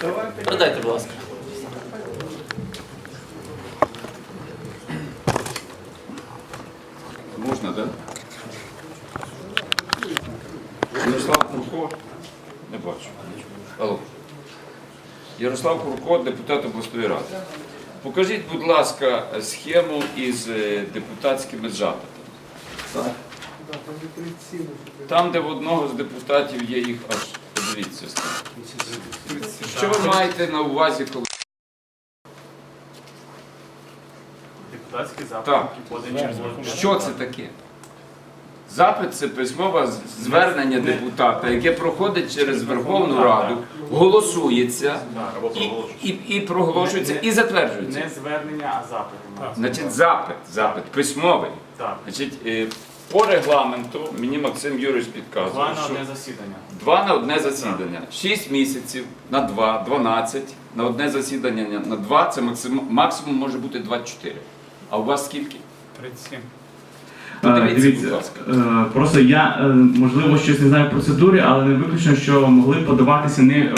Передайте, будь ласка. Можна, так? Ярослав Курко. Не бачу. Алло. Ярослав Курко, депутат обласної ради. Покажіть, будь ласка, схему із е, депутатськими запитами. Там, де в одного з депутатів є їх аж подивіться. скільки. Що ви маєте на увазі, коли Депутатський запит, поданий через Що це таке? Запит це письмове звернення депутата, яке проходить через Верховну Раду, голосується і, проголошується. і, і проголошується і затверджується. Не звернення, а запит. Значить, запит, запит письмовий. Значить, е, по регламенту мені Максим Юрійович Два підказує, на що одне засідання. два на одне засідання, Шість місяців на 2, 12, на одне засідання на два. це максимум, максимум може бути 24. А у вас скільки? 37. Подивіться, Е, Дивіться, будь ласка. е, просто я е, можливо щось не знаю в процедурі, але не виключно, що могли подаватися не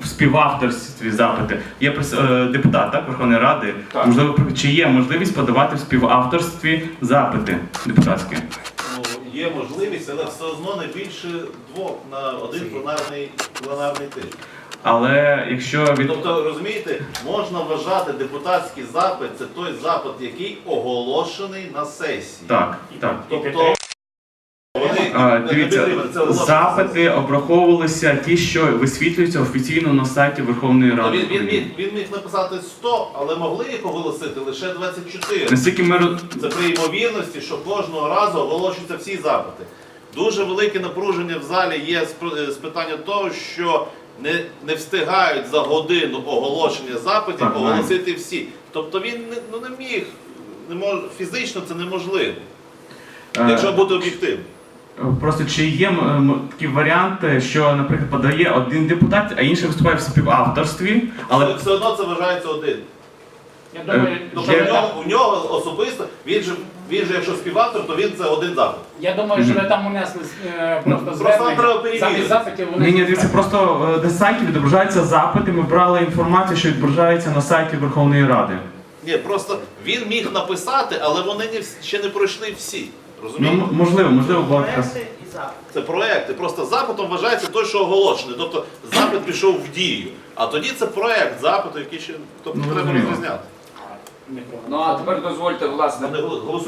в співавторстві запити. Є прес- депутат так, Верховної Ради. Так. Можливо, чи є можливість подавати в співавторстві запити депутатські? Ну, є можливість, але все одно не більше двох на один пленарний, пленарний тиждень. Але якщо від Тобто, розумієте, можна вважати депутатський запит це той запит, який оголошений на сесії. так, так. Тобто вони А, не Дивіться, підтримують, це оголошено. запити обраховувалися ті, що висвітлюються офіційно на сайті Верховної Ну, Ради. Він, він, України. міг, він міг написати 100, але могли їх оголосити лише 24. Наскільки ми роз- Це при ймовірності, що кожного разу оголошуються всі запити. Дуже велике напруження в залі є з пр- з питання того, що не, не встигають за годину оголошення запитів Так, оголосити всі. Тобто він не, ну, не міг, не мож, фізично це неможливо, Е, якщо бути об'єктивним. Просто чи є такі варіанти, що, наприклад, подає один депутат, а інший виступає в співавторстві, Але все одно це вважається один. Я думаю, Тобто Є- у, нього, у нього особисто, він же, він же якщо співавтор, то він це один запит. Я думаю, що ви там унесли е, Ну, просто просто нам треба звернення. перевірити. Замість запитів ні, вони ні, дивіться, просто е, на сайті відображаються запити. Ми брали інформацію, що відображається на сайті Верховної Ради. Ні, просто він міг написати, але вони не, вс- ще не пройшли всі. Ну Розумієте? м- можливо, можливо, була така. Це проекти. Просто запитом вважається той, що оголошений. Тобто запит пішов в дію. А тоді це проект запиту, який ще тобто, Ну, треба зрозуміло. розрізняти. Ну а тепер дозвольте, власне,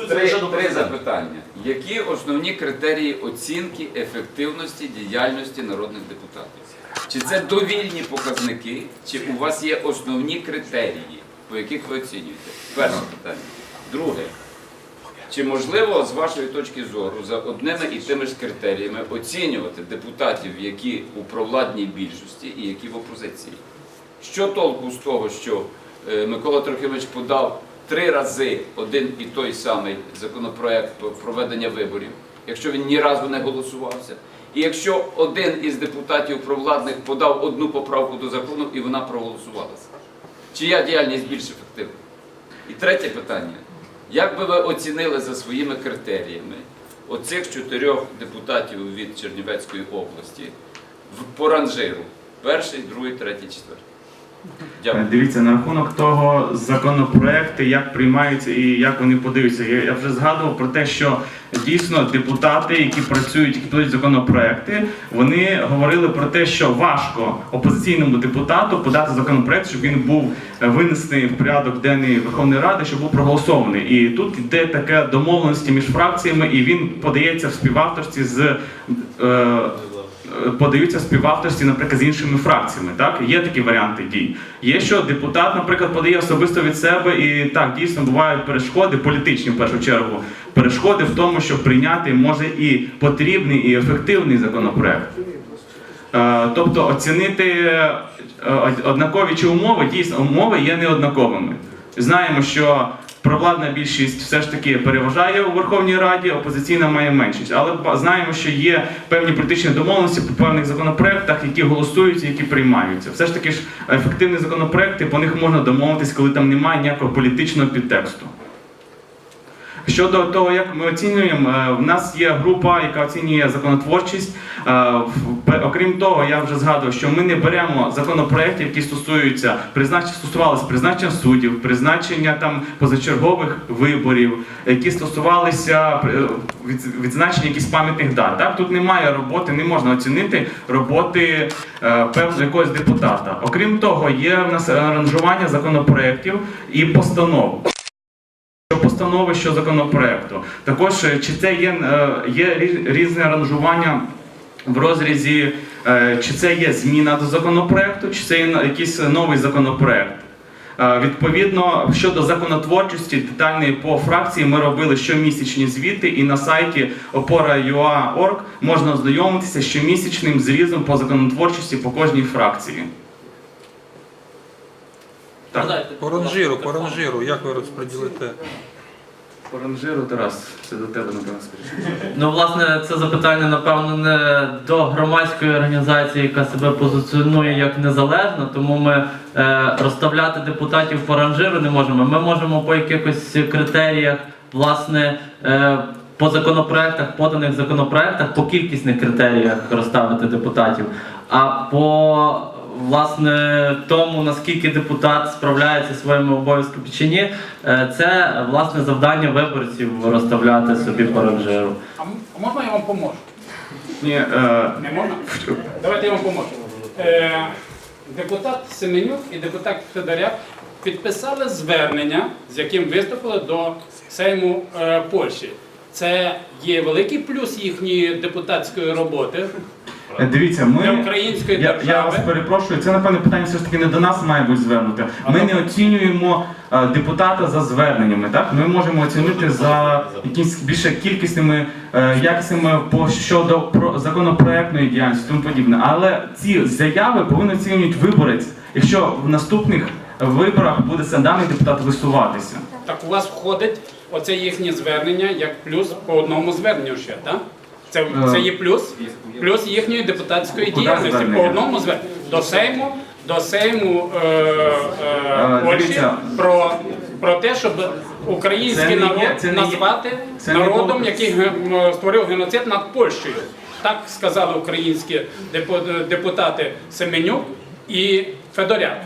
Три, три запитання. Які основні критерії оцінки ефективності діяльності народних депутатів? Чи це довільні показники, чи у вас є основні критерії, по яких ви оцінюєте? Перше питання. Друге. Чи можливо, з вашої точки зору, за одними і тими ж критеріями оцінювати депутатів, які у провладній більшості і які в опозиції? Що толку з того, що Микола Трохимович подав три рази один і той самий законопроект про проведення виборів, якщо він ні разу не голосувався? І якщо один із депутатів провладних подав одну поправку до закону і вона проголосувалася? Чия діяльність більш ефективна? І третє питання. Як би ви оцінили за своїми критеріями оцих чотирьох депутатів від Чернівецької області в по ранжиру? Перший, другий, третій, четвертий. Е, Дякую. Дивіться, на рахунок того законопроекти, як приймаються і як вони подаються. Я, вже згадував про те, що дійсно депутати, які працюють, які подають законопроекти, вони говорили про те, що важко опозиційному депутату подати законопроект, щоб він був е, винесений в порядок денний Верховної Ради, щоб був проголосований. І тут йде таке домовленості між фракціями, і він подається в співавторстві з. Е, подаються співавторстві, наприклад, з іншими фракціями. Так є такі варіанти дій. Є що депутат, наприклад, подає особисто від себе, і так дійсно бувають перешкоди, політичні в першу чергу. Перешкоди в тому, щоб прийняти може і потрібний, і ефективний законопроект. Е, Тобто оцінити е, однакові чи умови, дійсно умови є неоднаковими. Знаємо, що провладна більшість все ж таки переважає у Верховній Раді, опозиційна має меншість. Але знаємо, що є певні політичні домовленості по певних законопроектах, які голосуються, які приймаються. Все ж таки ж ефективні законопроекти, по них можна домовитись, коли там немає ніякого політичного підтексту. Щодо того, як ми оцінюємо, е, в нас є група, яка оцінює законотворчість. Е, Окрім того, я вже згадував, що ми не беремо законопроєктів, які стосуються призначення стосувалися призначення суддів, призначення там позачергових виборів, які стосувалися е, від- відзначення якихось пам'ятних дат. Так тут немає роботи, не можна оцінити роботи певного якогось депутата. Окрім того, є в нас аранжування законопроєктів і постанов. Що постанови, що законопроекту. Також е, чи це є, е, є різне аранжування в розрізі, е, чи це є зміна до законопроекту, чи це є якийсь новий законопроект. Відповідно, щодо законотворчості детальної по фракції, ми робили щомісячні звіти, і на сайті opora.ua.org можна ознайомитися з щомісячним зрізом по законотворчості по кожній фракції. Так. По ранжиру, по ранжиру, як ви розподілите? По Тарас, це до тебе, напевно, скоріше. Ну, власне, це запитання, напевно, не до громадської організації, яка себе позиціонує як незалежна, тому ми е, розставляти депутатів по ранжиру не можемо. Ми можемо по якихось критеріях, власне, е, по законопроектах, поданих законопроектах, по кількісних критеріях розставити депутатів. А по власне тому, наскільки депутат справляється своїми обов'язками чи ні, е, це власне завдання виборців розставляти собі по ранжиру. А можна я вам поможу? Ні, е, Не можна? Давайте я вам поможу. Е, депутат Семенюк і депутат Федоряк підписали звернення, з яким виступили до Сейму е, Польщі. Це є великий плюс їхньої депутатської роботи дивіться, ми. для української Я, держави. я вас перепрошую, це напевне питання все ж таки не до нас має бути звернуте. Ми не оцінюємо е, депутата за зверненнями. Так ми можемо оцінити за якісь більше кількісними е, якісними по щодо про законопроектної діяльності, тому подібне. Але ці заяви повинен оцінювати виборець, якщо в наступних виборах буде даний депутат висуватися. Так у вас входить оце їхнє звернення як плюс по одному зверненню ще, так? Це, це є плюс, плюс їхньої депутатської діяльності по одному зверненню. До Сейму, до Сейму е, е, Е, Польщі про, про те, щоб український народ назвати народом, який створив геноцид над Польщею. Так сказали українські депутати Семенюк і Федоряк.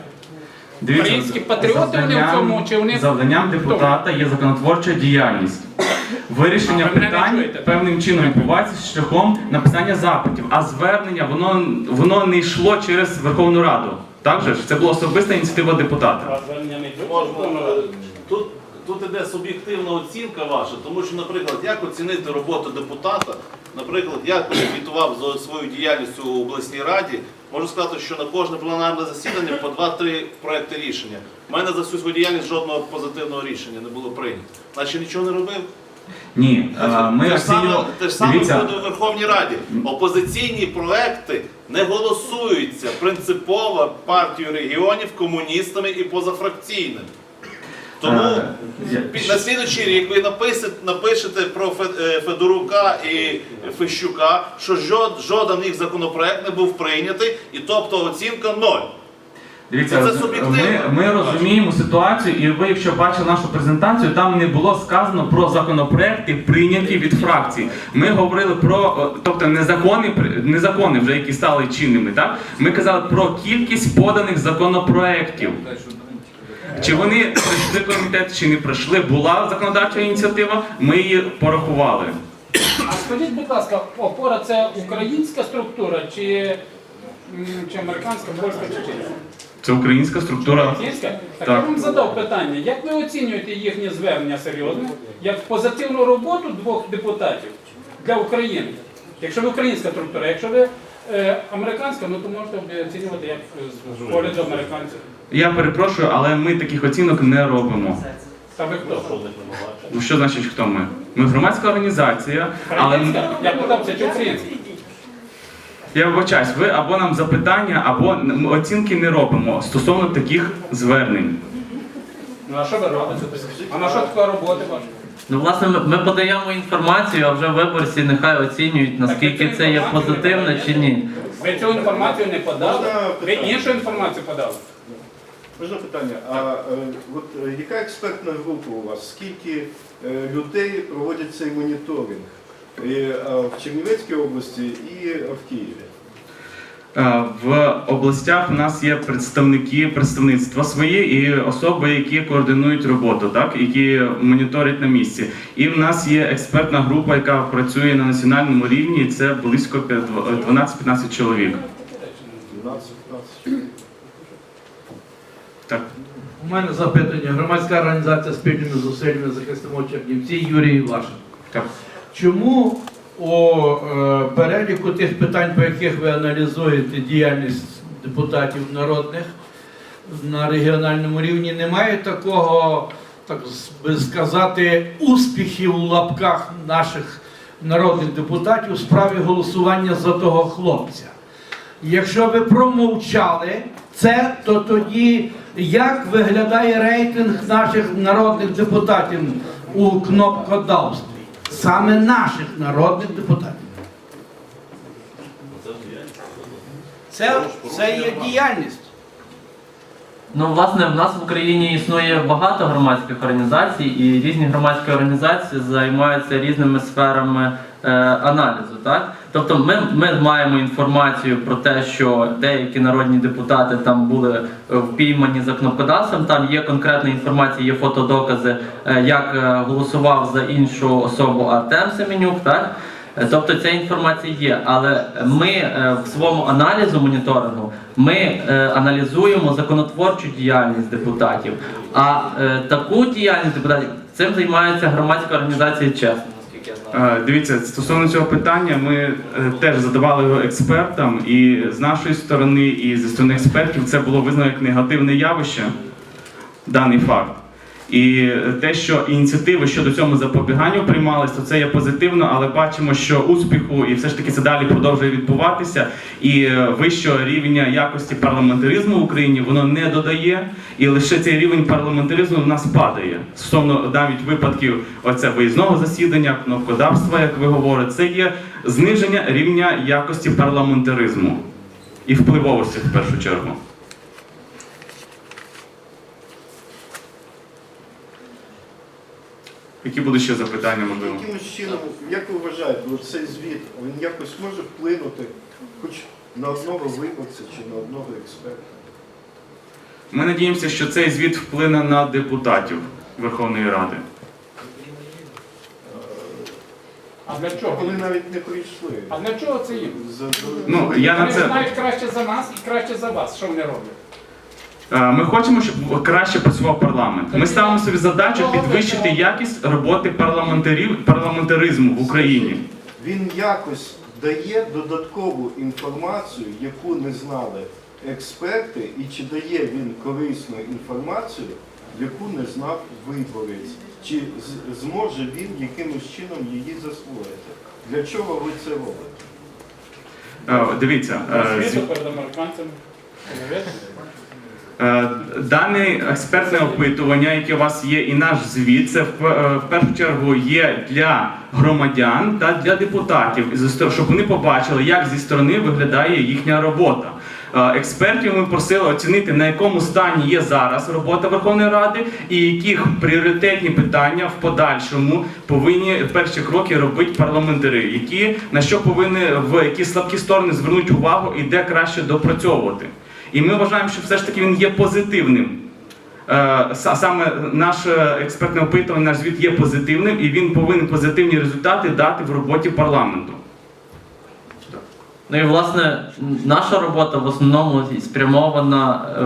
Українські патріоти вони в цьому, чи вони- завданням депутата є законотворча діяльність. Вирішення питань певним чином відбувається шляхом написання запитів, а звернення воно, воно не йшло через Верховну Раду. Так же ж? Це була особиста ініціатива депутата. Можна, е, тут, тут іде суб'єктивна оцінка ваша, тому що, наприклад, як оцінити роботу депутата, наприклад, я коли звітував за свою діяльність у обласній раді, можу сказати, що на кожне пленарне засідання по 2-3 проекти рішення. У мене за всю свою діяльність жодного позитивного рішення не було прийнято. Наче нічого не робив. Ні, ми те ж саме, оцінюємо. те ж саме Дивіться, буде у Верховній Раді. Опозиційні проекти не голосуються принципово партією регіонів, комуністами і позафракційними. Тому е, я- під- на слідуючий рік ви написите, напишете про Фе- е, Федорука і Фещука, що жод, жоден їх законопроект не був прийнятий, і тобто оцінка ноль. Дивіться, Це ми, ми розуміємо ситуацію, і ви, якщо бачили нашу презентацію, там не було сказано про законопроекти, прийняті від фракцій. Ми говорили про, тобто не закони, при- не закони вже які стали чинними. Так ми казали про кількість поданих законопроектів. Чи вони пройшли комітет, чи не пройшли? Була законодавча ініціатива, ми її порахували. А скажіть, будь ласка, опора це українська структура чи, чи американська, польська чи чиїсь? Це українська структура. Українська? Так, Так. я вам задав питання, як ви оцінюєте їхнє звернення серйозно, як позитивну роботу двох депутатів для України? Якщо ви українська структура, якщо ви е, американська, ну то можете оцінювати як з- з погляду американців. Я перепрошую, але ми таких оцінок не робимо. Та ви хто? Ну що значить хто ми? Ми громадська організація, але Українська? Я питався, чи українська? Я вибачаюсь, ви або нам запитання, або н- оцінки не робимо стосовно таких звернень. Ну а що ви робите? А на що така робота ваша? Ну, власне, ми, ми подаємо інформацію, а вже виборці нехай оцінюють, наскільки це є позитивно чи ні. Ви цю інформацію не подали, ви іншу інформацію подали. Можна питання? А е, от е, яка експертна група у вас? Скільки е, людей проводять цей моніторинг І, е, в Чернівецькій області і е, в Києві? Е, В областях у нас є представники представництва свої і особи, які координують роботу, так які моніторять на місці. І в нас є експертна група, яка працює на національному рівні. і Це близько 12-15 чоловік. 12-15? Так. У мене запитання. Громадська організація спільними зусиллями захистимо Чернівці Юрій Івашин. Так. Чому у е, переліку тих питань, по яких ви аналізуєте діяльність депутатів народних на регіональному рівні, немає такого, так би сказати, успіхів у лапках наших народних депутатів у справі голосування за того хлопця? Якщо ви промовчали це, то тоді як виглядає рейтинг наших народних депутатів у кнопкодавстві? Саме наших народних депутатів. Це, це є діяльність. Ну, власне, в нас в Україні існує багато громадських організацій, і різні громадські організації займаються різними сферами е, аналізу. Так? Тобто ми, ми маємо інформацію про те, що деякі народні депутати там були е, впіймані за кнопкодавством. Там є конкретна інформація, є фотодокази, е, як е, голосував за іншу особу Артем Семенюк. Так? Тобто ця інформація є, але ми в своєму аналізу моніторингу ми аналізуємо законотворчу діяльність депутатів. А таку діяльність депутатів цим займається громадська організація чесно, Дивіться, стосовно цього питання, ми е, теж задавали його експертам, і з нашої сторони, і зі сторони експертів це було визнано як негативне явище, даний факт. І те, що ініціативи щодо цьому запобіганню приймались, то це є позитивно, але бачимо, що успіху і все ж таки це далі продовжує відбуватися. І е, вищого рівня якості парламентаризму в Україні воно не додає, і лише цей рівень парламентаризму в нас падає. Стосовно навіть випадків оце виїзного засідання, кнопкодавства, як ви говорите, це є зниження рівня якості парламентаризму і впливовості в першу чергу. Які будуть ще запитання, можливо? Якимось чином, як ви вважаєте, цей звіт, він якось може вплинути хоч на одного виборця чи на одного експерта? Ми надіємося, що цей звіт вплине на депутатів Верховної Ради. А для чого? Вони навіть не прийшли. А для чого це їм? За- за- Ну, я на Вони це знають краще за нас і краще за вас, що вони роблять. Е, ми хочемо, щоб краще працював парламент. Ми ставимо собі задачу підвищити якість роботи парламентарів парламентаризму в Україні. Він якось дає додаткову інформацію, яку не знали експерти, і чи дає він корисну інформацію, яку не знав виборець, чи зможе він якимось чином її засвоїти. Для чого ви це робите? Е, Дивіться, е, Світу перед американцями. Е, Дане експертне опитування, яке у вас є, і наш звіт, це в, е, першу чергу є для громадян та для депутатів, щоб вони побачили, як зі сторони виглядає їхня робота. Е, Експертів ми просили оцінити, на якому стані є зараз робота Верховної Ради, і яких пріоритетні питання в подальшому повинні перші кроки робити парламентари, які на що повинні в які слабкі сторони звернути увагу і де краще допрацьовувати. І ми вважаємо, що все ж таки він є позитивним. Е, са- Саме наше експертне опитування, наш звіт є позитивним, і він повинен позитивні результати дати в роботі парламенту. Ну і власне наша робота в основному спрямована, е,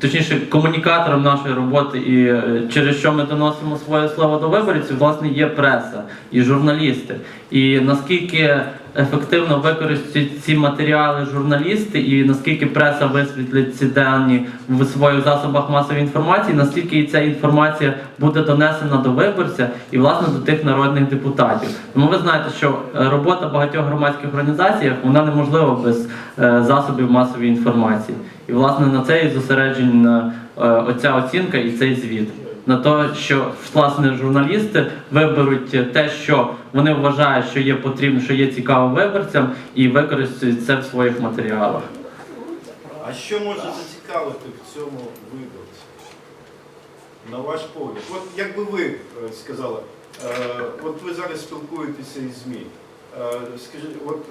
точніше, комунікатором нашої роботи, і е, через що ми доносимо своє слово до виборців, власне, є преса і журналісти. І наскільки ефективно використають ці матеріали журналісти, і наскільки преса висвітлить ці дані в своїх засобах масової інформації, настільки і ця інформація буде донесена до виборця і власне до тих народних депутатів. Тому ви знаєте, що е, робота багатьох громадських організацій вона неможлива без е, засобів масової інформації. І власне на це і зосереджена е, оця оцінка і цей звіт. На те, що власне журналісти виберуть те, що вони вважають, що є потрібно, що є цікаво виборцям, і використають це в своїх матеріалах. А що може зацікавити в цьому виборця? На ваш погляд. От якби ви е, сказали, е, от ви зараз спілкуєтеся із ЗМІ. Е, Скажіть, от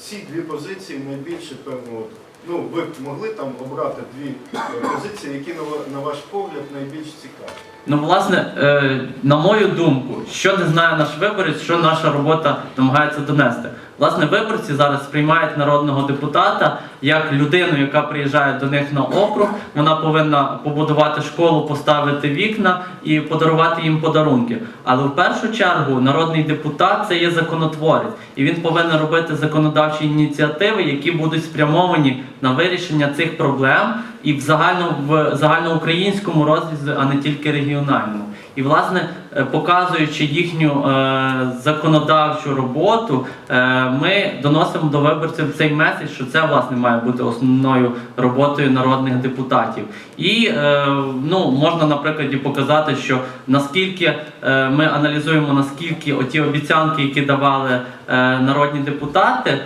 ці дві позиції найбільше, певно, ну, ви б могли там обрати дві е, позиції, які на, ваш погляд найбільш цікаві. Ну, власне, е, на мою думку, що не знає наш виборець, що наша робота намагається донести. Власне, виборці зараз сприймають народного депутата як людину, яка приїжджає до них на округ. Вона повинна побудувати школу, поставити вікна і подарувати їм подарунки. Але в першу чергу народний депутат це є законотворець, і він повинен робити законодавчі ініціативи, які будуть спрямовані на вирішення цих проблем і в загально в загальноукраїнському розрізі, а не тільки регіональному. І власне, е, показуючи їхню е, законодавчу роботу, е, ми доносимо до виборців цей меседж, що це власне має бути основною роботою народних депутатів. І е, ну можна на прикладі показати, що наскільки е, ми аналізуємо, наскільки оті обіцянки, які давали е, народні депутати,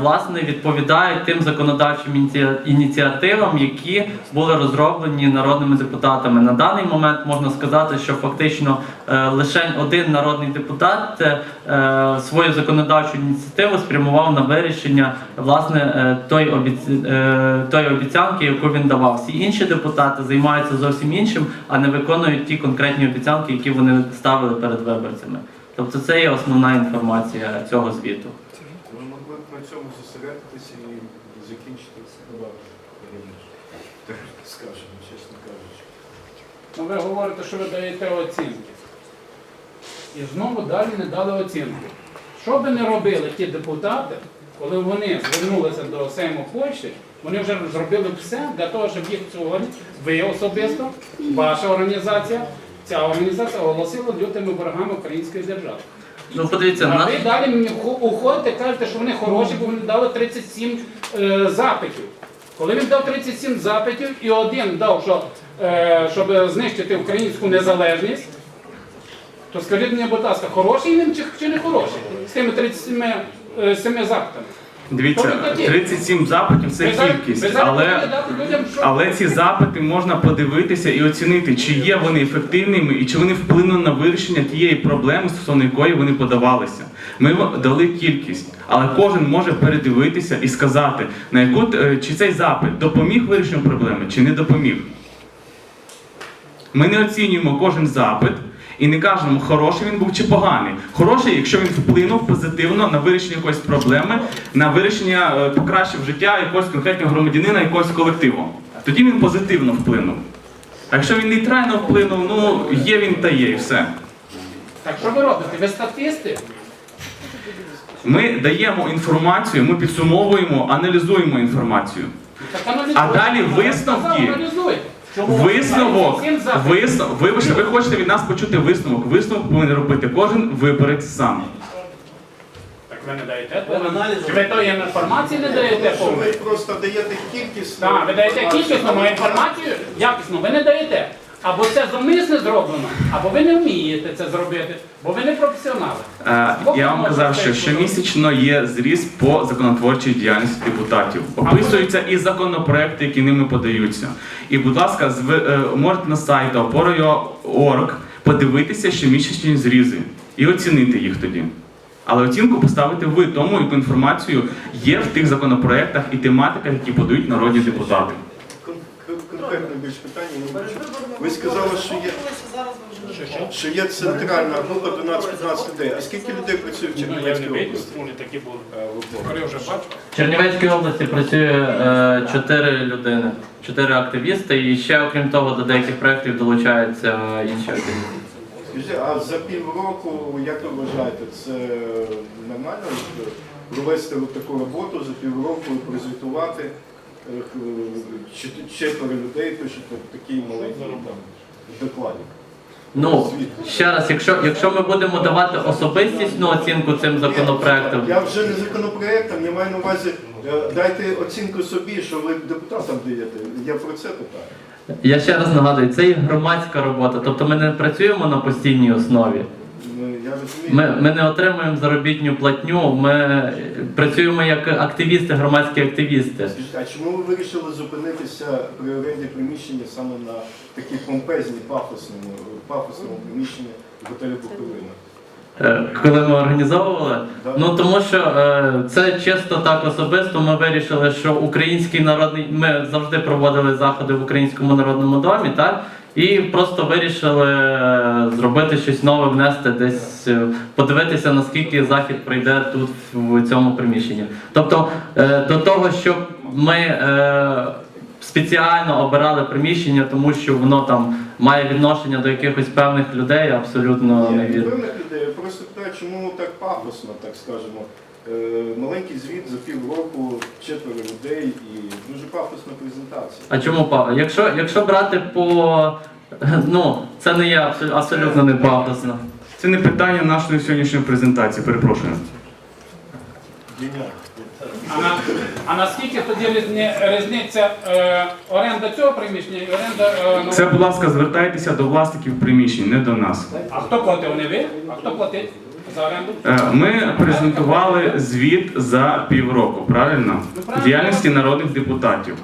власне відповідають тим законодавчим ініціативам, які були розроблені народними депутатами. На даний момент можна сказати, що фактично е, лише один народний депутат е, е, свою законодавчу ініціативу спрямував на вирішення власне е, той е, обіцянки, яку він давав. Всі інші депутати займаються зовсім іншим, а не виконують ті конкретні обіцянки, які вони ставили перед виборцями. Тобто це є основна інформація цього звіту. На цьому зосередитися і закінчити дебати. Так скажемо, чесно кажучи. Ну, ви говорите, що ви даєте оцінки. І знову далі не дали оцінки. Що би не робили ті депутати, коли вони звернулися до Сейму Польщі, вони вже зробили все для того, щоб їх сьогодні, ви особисто, ваша організація, ця організація оголосила лютими ворогами української держави. Ну подивіться, А на ви далі мені ху- уходите, кажете, що вони хороші, бо вони дали 37 е, запитів. Коли він дав 37 запитів і один дав, що, е, щоб знищити українську незалежність, то скажіть мені, будь ласка, хороший він чи, чи не хороший з тими 37 е, семи запитами? Дивіться, Хто ви такі? 37 запитів це кількість, але. Але ці запити можна подивитися і оцінити, чи є вони ефективними і чи вони вплинули на вирішення тієї проблеми, стосовно якої вони подавалися. Ми дали кількість, але кожен може передивитися і сказати, на яку е, чи цей запит допоміг вирішенню проблеми, чи не допоміг. Ми не оцінюємо кожен запит і не кажемо, хороший він був чи поганий. Хороший, якщо він вплинув позитивно на вирішення якоїсь проблеми, на вирішення е, покращив життя якогось конкретного громадянина, якогось колективу. Тоді він позитивно вплинув. А якщо він нейтрально вплинув, ну є він та є, і все. так що ви робите? Ви статисти? Ми даємо інформацію, ми підсумовуємо, аналізуємо інформацію. Так. А далі висновки. Висновок, висновок. Ви, ви хочете від нас почути висновок. Висновок повинен робити кожен виборець сам. Так ви не даєте? Чи ви тої інформації не даєте Що ви просто даєте кількість. Так, ви даєте кількісну але інформацію, якісну ви не даєте. Або це зумисне зроблено, або ви не вмієте це зробити, бо ви не професіонали. Е, Я вам казав, що щомісячно є зріз по законотворчій діяльності депутатів. Описуються і законопроекти, які ними подаються. І, будь ласка, зв- е, можете на сайті опорою.орг подивитися щомісячні зрізи і оцінити їх тоді. Але оцінку поставити ви тому, яку інформацію є в тих законопроектах і тематиках, які подають народні депутати. Кон- кон- Конкретне більш питання. ну, Ви сказали, що є, що є центральна група 12-15 людей. А скільки людей працює в Чернівецькій області? такі були. Я вже бачу. В Чернівецькій області працює е, чотири людини, чотири активісти, і ще окрім того до деяких проєктів долучаються інші активісти. А за півроку, як ви вважаєте, це нормально е, провести таку роботу за півроку і прозвітувати? Е, Четверо людей пишуть такий маленький там докладик. Ну ще раз, якщо, якщо ми будемо давати особистісну оцінку цим законопроектам, Я вже не законопроектом, я маю на увазі, е, дайте оцінку собі, що ви депутатам даєте. Я про це питаю. я ще раз нагадую, це є громадська робота, тобто ми не працюємо на постійній основі. Я розумію. Ми, ми не отримуємо заробітну платню, ми працюємо як активісти, громадські активісти. А чому ви вирішили зупинитися при оренді приміщення саме на такій помпезній пафосному, пафосному приміщенні готелю Буковина? Е, Коли ми організовували, ну тому що е, це чисто так особисто. Ми вирішили, що український народний ми завжди проводили заходи в українському народному домі, так і просто вирішили е, зробити щось нове, внести десь, е, подивитися наскільки захід прийде тут в цьому приміщенні. Тобто е, до того, щоб ми спеціально обирали приміщення, тому що воно там має відношення до якихось певних людей, абсолютно не вірно. певних людей. Просто питаю, чому так пафосно, так скажемо. Е, Маленький звіт за півроку, четверо людей і дуже пафосна презентація. А чому па? Якщо, якщо брати по. Ну, це не є абсолютно не пафосно. Це не питання нашої сьогоднішньої презентації, перепрошую. А, на, а наскільки тоді різні, різниця е, оренда цього приміщення і оренда е, ну, Це, будь ласка, звертайтеся до власників приміщень, не до нас. А хто платив? Не ви? А хто платить Ми презентували звіт за півроку, правильно? Діяльності народних депутатів.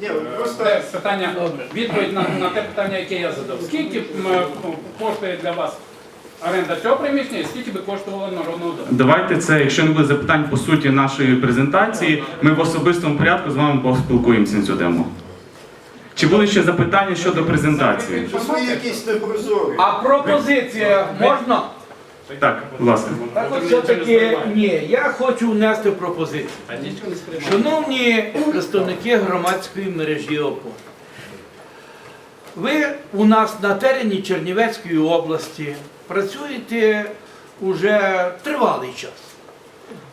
Ні, просто питання, відповідь на, на те питання, яке я задав. Скільки ну, коштує для вас оренда цього приміщення і скільки би коштувало народного дому? Давайте це, якщо не буде запитань по суті нашої презентації, ми в особистому порядку з вами поспілкуємося на цю тему. Чи були ще запитання щодо презентації? щось якісь непрозорі. А пропозиція можна? Так, будь ласка. Так от все-таки ні, я хочу внести пропозицію. Шановні представники громадської мережі ОПО, ви у нас на терені Чернівецької області працюєте уже тривалий час.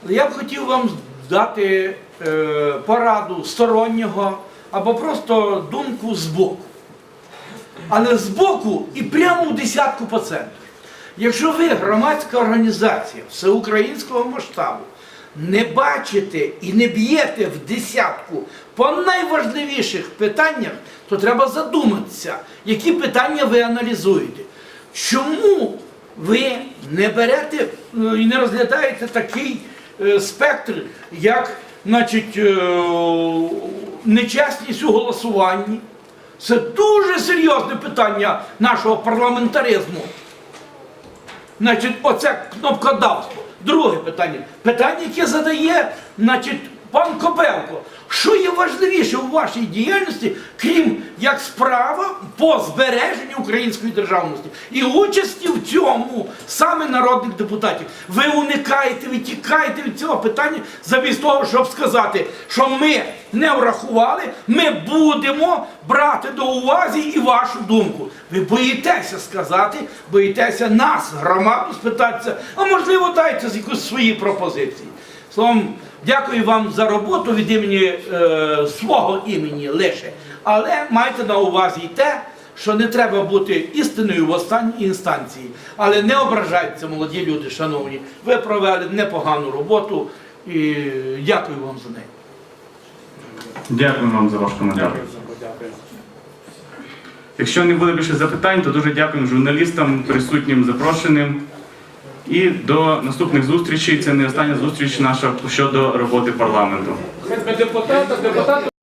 Я б хотів вам дати е, пораду стороннього або просто думку збоку. Але збоку і прямо в десятку по центру. Якщо ви громадська організація всеукраїнського масштабу не бачите і не б'єте в десятку по найважливіших питаннях, то треба задуматися, які питання ви аналізуєте. Чому ви не берете е, і не розглядаєте такий е, спектр, як значить, е, нечесність у голосуванні? Це дуже серйозне питання нашого парламентаризму. Значить, оце кнопкодавство. Друге питання. Питання, яке задає значить, пан Копелко. Що є важливіше у вашій діяльності, крім як справа по збереженню української державності і участі в цьому саме народних депутатів? Ви уникаєте, ви тікаєте від цього питання замість того, щоб сказати, що ми не врахували, ми будемо брати до уваги і вашу думку. Ви боїтеся сказати, боїтеся нас, громаду, спитатися, а можливо, дайте якісь свої пропозиції. Словом, дякую вам за роботу від імені е, свого імені лише. Але майте на увазі й те, що не треба бути істиною в останній інстанції. Але не ображайтеся, молоді люди, шановні. Ви провели непогану роботу і дякую вам за неї. Дякую вам за ваш коментар. Дякую. Якщо не буде більше запитань, то дуже дякую журналістам, присутнім, запрошеним. І до наступних зустрічей. Це не остання зустріч наша щодо роботи парламенту.